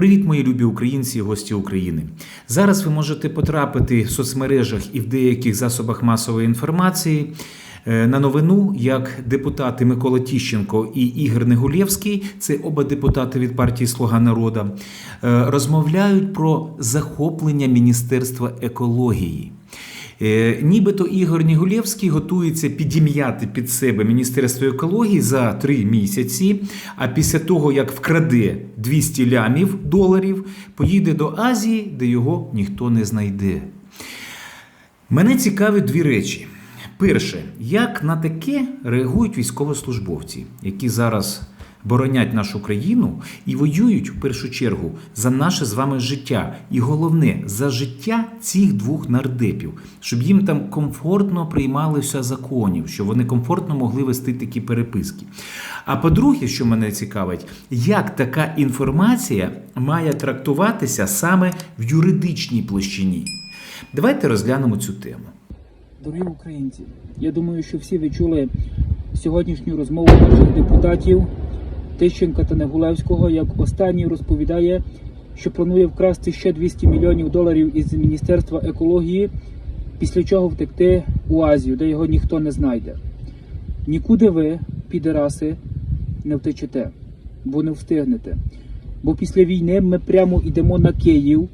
Привіт, мої любі українці і гості України. Зараз ви можете потрапити в соцмережах і в деяких засобах масової інформації е, на новину, як депутати Микола Тіщенко і Ігор Негулєвський, це оба депутати від партії Слуга народа, е, розмовляють про захоплення Міністерства екології. Е, Нібито Ігор Нігулєвський готується підім'яти під себе Міністерство екології за три місяці. А після того, як вкраде 200 лямів доларів, поїде до Азії, де його ніхто не знайде. Мене цікавить дві речі. Перше, як на таке реагують військовослужбовці, які зараз боронять нашу країну і воюють в першу чергу за наше з вами життя, і головне за життя цих двох нардепів, щоб їм там комфортно приймалися законів, щоб вони комфортно могли вести такі переписки. А по-друге, що мене цікавить, як така інформація має трактуватися саме в юридичній площині. Давайте розглянемо цю тему. Дорогі українці, я думаю, що всі ви чули сьогоднішню розмову наших депутатів Тищенка та Негулевського, як останній розповідає, що планує вкрасти ще 200 мільйонів доларів із Міністерства екології, після чого втекти у Азію, де його ніхто не знайде. Нікуди ви, підераси, не втечете, бо не встигнете. Бо після війни ми прямо йдемо на Київ,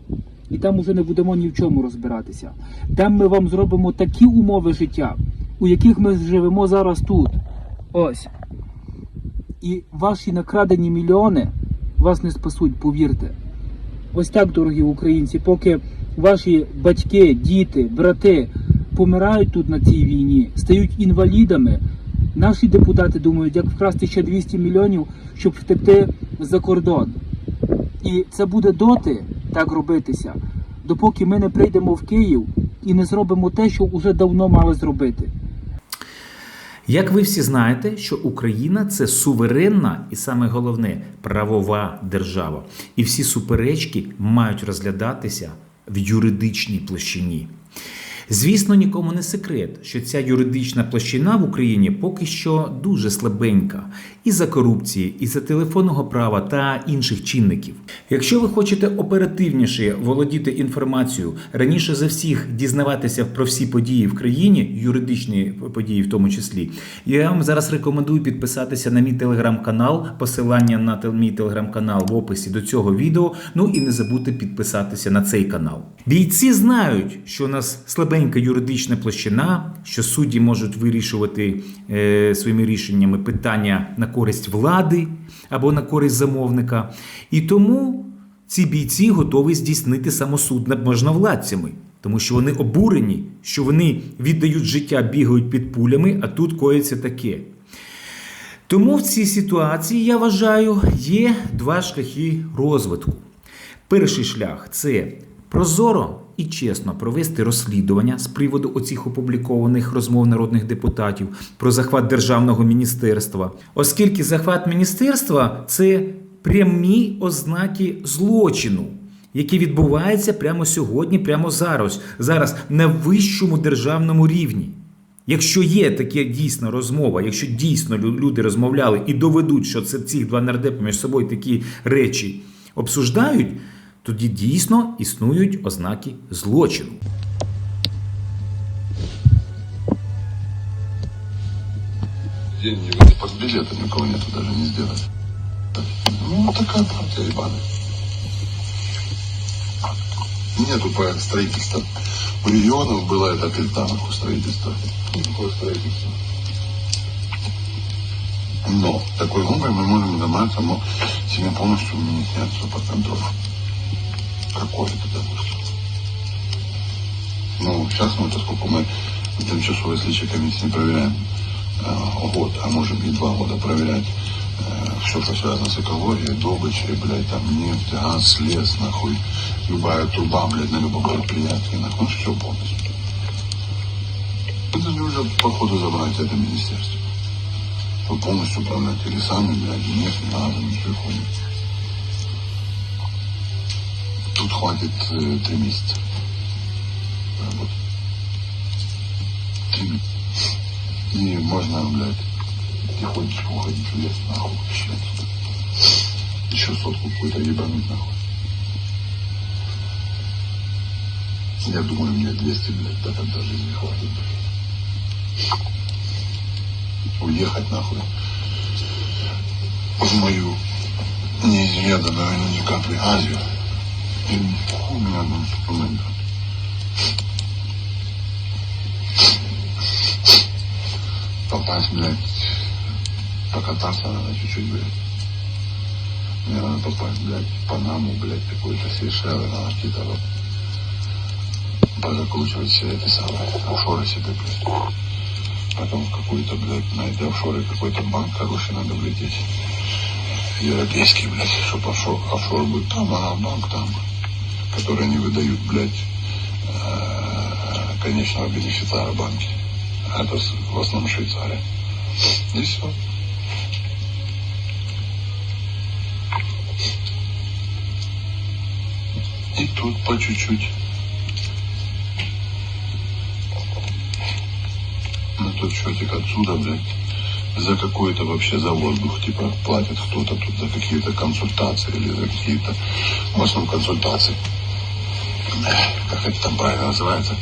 і там уже не будемо ні в чому розбиратися. Там ми вам зробимо такі умови життя, у яких ми живемо зараз тут. Ось. І ваші накрадені мільйони вас не спасуть, повірте. Ось так, дорогі українці, поки ваші батьки, діти, брати помирають тут на цій війні, стають інвалідами. Наші депутати думають, як вкрасти ще 200 мільйонів, щоб втекти за кордон. І це буде доти так робитися, допоки ми не прийдемо в Київ і не зробимо те, що вже давно мали зробити. Як ви всі знаєте, що Україна це суверенна і саме головне правова держава, і всі суперечки мають розглядатися в юридичній площині. Звісно, нікому не секрет, що ця юридична площина в Україні поки що дуже слабенька і за корупції, і за телефонного права та інших чинників. Якщо ви хочете оперативніше володіти інформацією, раніше за всіх дізнаватися про всі події в країні, юридичні події в тому числі, я вам зараз рекомендую підписатися на мій телеграм-канал, посилання на мій телеграм-канал в описі до цього відео. Ну і не забудьте підписатися на цей канал. Бійці знають, що у нас слабенька юридична площина, що судді можуть вирішувати е, своїми рішеннями питання на користь влади або на користь замовника. І тому ці бійці готові здійснити самосуд над можновладцями, тому що вони обурені, що вони віддають життя, бігають під пулями, а тут коїться таке. Тому в цій ситуації, я вважаю, є два шляхи розвитку. Перший шлях це прозоро і чесно провести розслідування з приводу оцих опублікованих розмов народних депутатів про захват державного міністерства, оскільки захват міністерства це прямі ознаки злочину. Який відбувається прямо сьогодні, прямо зараз, зараз на вищому державному рівні. Якщо є таке дійсно розмова, якщо дійсно люди розмовляли і доведуть, що це ці два нардепи між собою такі речі обсуждають, тоді дійсно існують ознаки злочину. Деньги вы под билеты никого нету даже не сделали. Ну, такая партия ебаная. Нету проект строительства. У регионов было это пизда, нахуй, строительство. Никакое строительство. Но такой группой мы можем заниматься, но себе полностью министерство под контроль. Какое-то, допустим. Ну, сейчас мы, поскольку мы в тимчасовой слідчій комісії проверяем э, год, а можем и два года проверять э, все, что связано с экологией, добычей, блядь, там нефть, газ, лес, нахуй, любая труба, блядь, на любом предприятии, нахуй, все полностью. Это же уже, походу, забрать это министерство. Вы полностью управляете лесами, блядь, и нефть, газом, все хуйня. тут хватит э, три месяца. вот Три месяца. И можно, блядь, тихонечко уходить в лес, нахуй, вообще отсюда. Еще сотку какую-то ебануть, нахуй. Я думаю, мне 200, блядь, до конца жизни хватит, блядь. Уехать, нахуй, в мою неизведанную ну, ни капли Азию. Попасть, блядь, покататься надо чуть-чуть, блядь. Мне надо попасть, блядь, в Панаму, блядь, какую-то Сейшелы, надо какие-то вот позакручивать все это самое, офшоры себе, блядь. Потом в какую-то, блядь, на эти офшоры какой-то банк хороший надо влететь. Европейский, блядь, чтобы офшор, офшор будет там, а банк там, который не выдают, блядь, э, конечного бенефициара банки. А Это в основном Швейцария. И все. И тут по чуть-чуть. Ну тут счетик отсюда, блядь, за какой-то вообще за воздух, типа, платит кто-то тут за какие-то консультации или за какие-то, в основном консультации. Как это там правильно называется?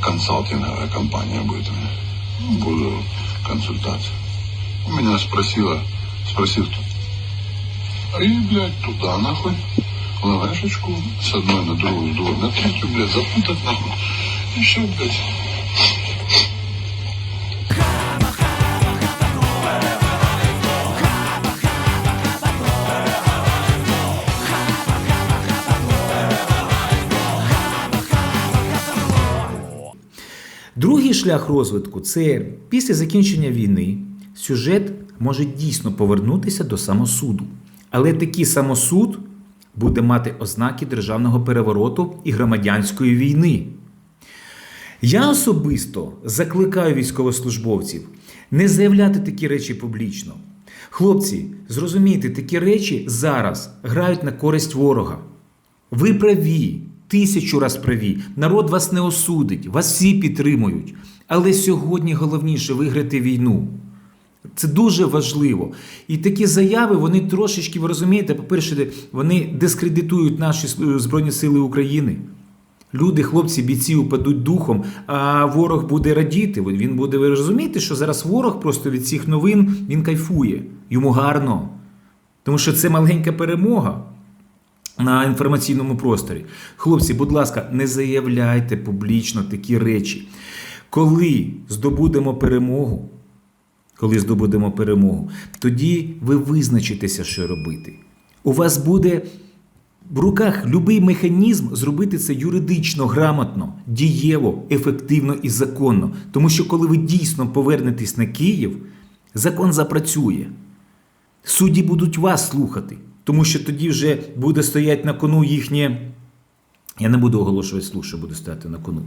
Консалтинговая компания будет у меня. Буду консультация. У меня спросила, спросил кто. И, блядь, туда нахуй. Лавешечку с одной на другую, с другой на третью, блядь, запутать нахуй. И все, блядь. Шлях розвитку це після закінчення війни сюжет може дійсно повернутися до самосуду. Але такий самосуд буде мати ознаки державного перевороту і громадянської війни. Я особисто закликаю військовослужбовців не заявляти такі речі публічно. Хлопці, зрозумійте, такі речі зараз грають на користь ворога. Ви праві, тисячу раз праві. Народ вас не осудить, вас всі підтримують. Але сьогодні головніше виграти війну. Це дуже важливо. І такі заяви, вони трошечки, ви розумієте, по-перше, вони дискредитують наші е, Збройні Сили України. Люди, хлопці, бійці упадуть духом, а ворог буде радіти. Він буде, ви розумієте, що зараз ворог просто від цих новин він кайфує. Йому гарно. Тому що це маленька перемога на інформаційному просторі. Хлопці, будь ласка, не заявляйте публічно такі речі. Коли здобудемо перемогу, коли здобудемо перемогу, тоді ви визначитеся, що робити. У вас буде в руках будь-який механізм зробити це юридично грамотно, дієво, ефективно і законно. Тому що коли ви дійсно повернетесь на Київ, закон запрацює. Судді будуть вас слухати, тому що тоді вже буде стояти на кону їхнє. Я не буду оголошувати слух, що буде стояти на кону.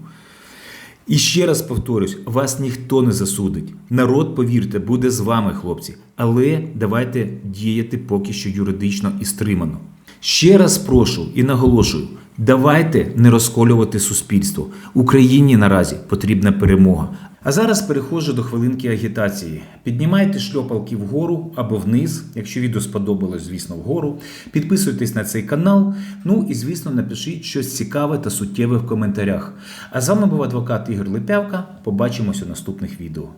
І ще раз повторюсь: вас ніхто не засудить. Народ, повірте, буде з вами, хлопці. Але давайте діяти поки що юридично і стримано. Ще раз прошу і наголошую: давайте не розколювати суспільство. Україні наразі потрібна перемога. А зараз переходжу до хвилинки агітації. Піднімайте шльопалки вгору або вниз, якщо відео сподобалось, звісно, вгору. Підписуйтесь на цей канал. Ну і звісно, напишіть щось цікаве та суттєве в коментарях. А з вами був адвокат Ігор Липявка. Побачимось у наступних відео.